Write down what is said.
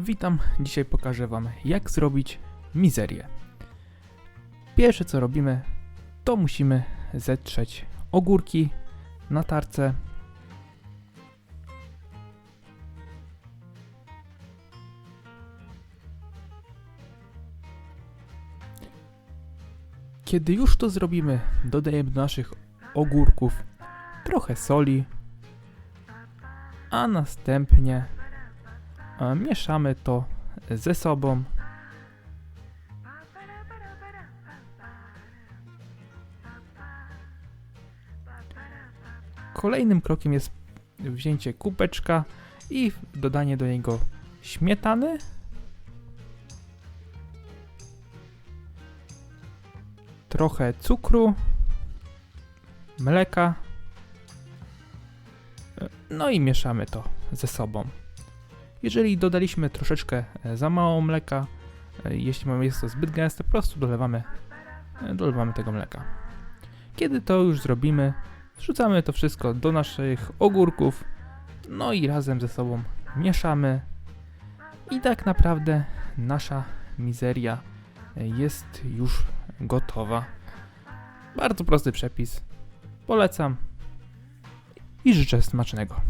Witam, dzisiaj pokażę Wam jak zrobić mizerię. Pierwsze co robimy, to musimy zetrzeć ogórki na tarce. Kiedy już to zrobimy, dodajemy do naszych ogórków trochę soli, a następnie mieszamy to ze sobą. Kolejnym krokiem jest wzięcie kubeczka i dodanie do niego śmietany. Trochę cukru, mleka. No i mieszamy to ze sobą. Jeżeli dodaliśmy troszeczkę e, za mało mleka, e, jeśli jest to zbyt gęste, po prostu dolewamy, e, dolewamy tego mleka. Kiedy to już zrobimy, wrzucamy to wszystko do naszych ogórków, no i razem ze sobą mieszamy. I tak naprawdę nasza mizeria jest już gotowa. Bardzo prosty przepis. Polecam i życzę smacznego.